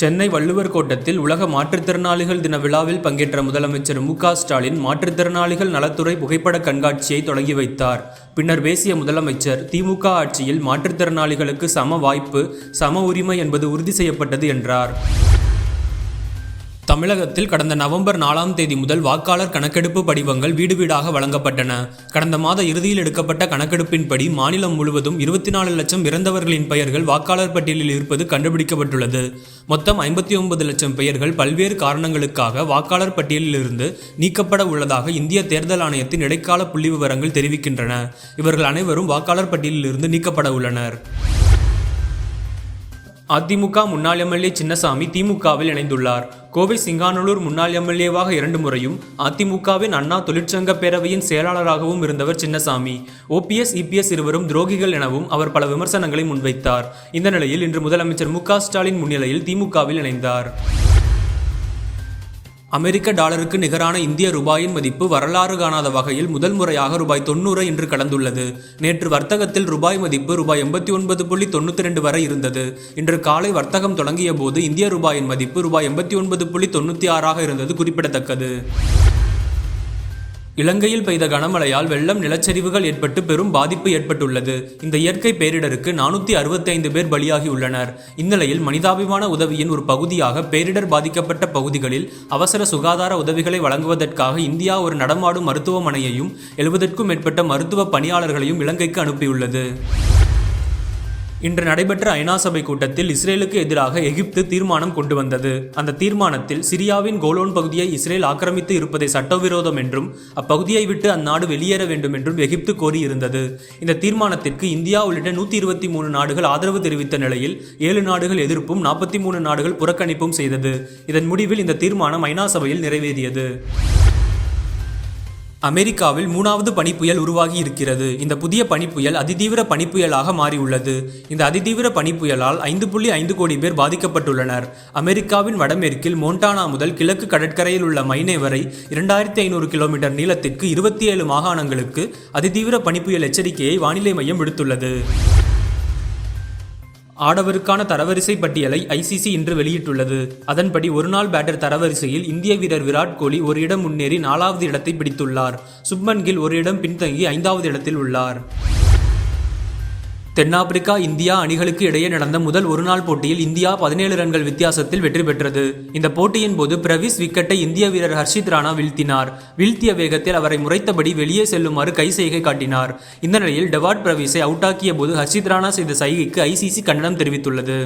சென்னை வள்ளுவர் கோட்டத்தில் உலக மாற்றுத்திறனாளிகள் தின விழாவில் பங்கேற்ற முதலமைச்சர் மு க ஸ்டாலின் மாற்றுத்திறனாளிகள் நலத்துறை புகைப்பட கண்காட்சியை தொடங்கி வைத்தார். பின்னர் பேசிய முதலமைச்சர் திமுக ஆட்சியில் மாற்றுத்திறனாளிகளுக்கு சம வாய்ப்பு சம உரிமை என்பது உறுதி செய்யப்பட்டது என்றார். தமிழகத்தில் கடந்த நவம்பர் நாலாம் தேதி முதல் வாக்காளர் கணக்கெடுப்பு படிவங்கள் வீடு வீடாக வழங்கப்பட்டன. கடந்த மாத இறுதியில் எடுக்கப்பட்ட கணக்கெடுப்பின்படி மாநிலம் முழுவதும் இருபத்தி நாலு லட்சம் இறந்தவர்களின் பெயர்கள் வாக்காளர் பட்டியலில் இருப்பது கண்டுபிடிக்கப்பட்டுள்ளது. மொத்தம் ஐம்பத்தி ஒன்பது லட்சம் பெயர்கள் பல்வேறு காரணங்களுக்காக வாக்காளர் பட்டியலில் இருந்து நீக்கப்பட உள்ளதாக இந்திய தேர்தல் ஆணையத்தின் இடைக்கால புள்ளி விவரங்கள் தெரிவிக்கின்றன. இவர்கள் அனைவரும் வாக்காளர் பட்டியலில் இருந்து நீக்கப்பட உள்ளனர். அதிமுக முன்னாள் எம்எல்ஏ சின்னசாமி திமுகவில் இணைந்துள்ளார். கோவை சிங்கானலூர் முன்னாள் எம்எல்ஏவாக இரண்டு முறையும் அதிமுகவின் அண்ணா தொழிற்சங்க பேரவையின் செயலாளராகவும் இருந்தவர் சின்னசாமி. ஓபிஎஸ் இபிஎஸ் இருவரும் துரோகிகள் எனவும் அவர் பல விமர்சனங்களை முன்வைத்தார். இந்த நிலையில் இன்று முதலமைச்சர் மு ஸ்டாலின் முன்னிலையில் திமுகவில் இணைந்தார். அமெரிக்க டாலருக்கு நிகரான இந்திய ரூபாயின் மதிப்பு வரலாறு காணாத வகையில் முதல் முறையாக ரூபாய் தொண்ணூறு இன்று கடந்துள்ளது. நேற்று வர்த்தகத்தில் ரூபாய் மதிப்பு ரூபாய் எண்பத்தி ஒன்பது புள்ளி தொண்ணூற்றி ரெண்டு வரை இருந்தது. இன்று காலை வர்த்தகம் தொடங்கிய போது இந்திய ரூபாயின் மதிப்பு ரூபாய் எண்பத்தி ஒன்பது புள்ளி தொண்ணூற்றி ஆறாக இருந்தது குறிப்பிடத்தக்கது. இலங்கையில் பெய்த கனமழையால் வெள்ளம் நிலச்சரிவுகள் ஏற்பட்டு பெரும் பாதிப்பு ஏற்பட்டுள்ளது. இந்த இயற்கை பேரிடருக்கு நானூற்றி அறுபத்தைந்து பேர் பலியாகியுள்ளனர். இந்நிலையில் மனிதாபிமான உதவியின் ஒரு பகுதியாக பேரிடர் பாதிக்கப்பட்ட பகுதிகளில் அவசர சுகாதார உதவிகளை வழங்குவதற்காக இந்தியா ஒரு நடமாடும் மருத்துவமனையையும் எழுபதற்கும் மேற்பட்ட மருத்துவ பணியாளர்களையும் இலங்கைக்கு அனுப்பியுள்ளது. இன்று நடைபெற்ற ஐநா சபை கூட்டத்தில் இஸ்ரேலுக்கு எதிராக எகிப்து தீர்மானம் கொண்டு வந்தது. அந்த தீர்மானத்தில் சிரியாவின் கோலோன் பகுதியை இஸ்ரேல் ஆக்கிரமித்து இருப்பதை சட்டவிரோதம் என்றும் அப்பகுதியை விட்டு அந்நாடு வெளியேற வேண்டும் என்றும் எகிப்து கோரியிருந்தது. இந்த தீர்மானத்திற்கு இந்தியா உள்ளிட்ட நூற்றி இருபத்தி மூணு நாடுகள் ஆதரவு தெரிவித்த நிலையில் ஏழு நாடுகள் எதிர்ப்பும் நாற்பத்தி மூணு நாடுகள் புறக்கணிப்பும் செய்தது. இதன் முடிவில் இந்த தீர்மானம் ஐநா சபையில் நிறைவேறியது. அமெரிக்காவில் மூணாவது பனிப்புயல் உருவாகி இருக்கிறது. இந்த புதிய பனிப்புயல் அதிதீவிர பனிப்புயலாக மாறியுள்ளது. இந்த அதிதீவிர பனிப்புயலால் ஐந்து புள்ளி ஐந்து கோடி பேர் பாதிக்கப்பட்டுள்ளனர். அமெரிக்காவின் வடமேற்கில் மோண்டானா முதல் கிழக்கு கடற்கரையில் உள்ள மைனே வரை இரண்டாயிரத்தி ஐநூறு கிலோமீட்டர் நீளத்திற்கு இருபத்தி ஏழு மாகாணங்களுக்கு அதிதீவிர பனிப்புயல் எச்சரிக்கையை வானிலை மையம் விடுத்துள்ளது. ஆடவருக்கான தரவரிசை பட்டியலை ஐசிசி இன்று வெளியிட்டுள்ளது. அதன்படி ஒருநாள் பேட்டர் தரவரிசையில் இந்திய வீரர் விராட் கோலி ஒரு இடம் முன்னேறி நாலாவது இடத்தை பிடித்துள்ளார். சுப்மன் கில் ஒரு இடம் பின்தங்கி ஐந்தாவது இடத்தில் உள்ளார். தென்னாப்பிரிக்கா இந்தியா அணிகளுக்கு இடையே நடந்த முதல் ஒருநாள் போட்டியில் இந்தியா பதினேழு ரன்கள் வித்தியாசத்தில் வெற்றி பெற்றது. இந்த போட்டியின் போது பிரவிஸ் விக்கெட்டை இந்திய வீரர் ஹர்ஷித் ராணா வீழ்த்தினார். வீழ்த்திய வேகத்தில் அவரை முறைத்தபடி வெளியே செல்லுமாறு கை செய்கை காட்டினார். இந்த நிலையில் டெவாட் பிரவிஸை அவுட்டாக்கிய போது ஹர்ஷித் ராணா செய்த சைகைக்கு ஐசிசி கண்டனம் தெரிவித்துள்ளது.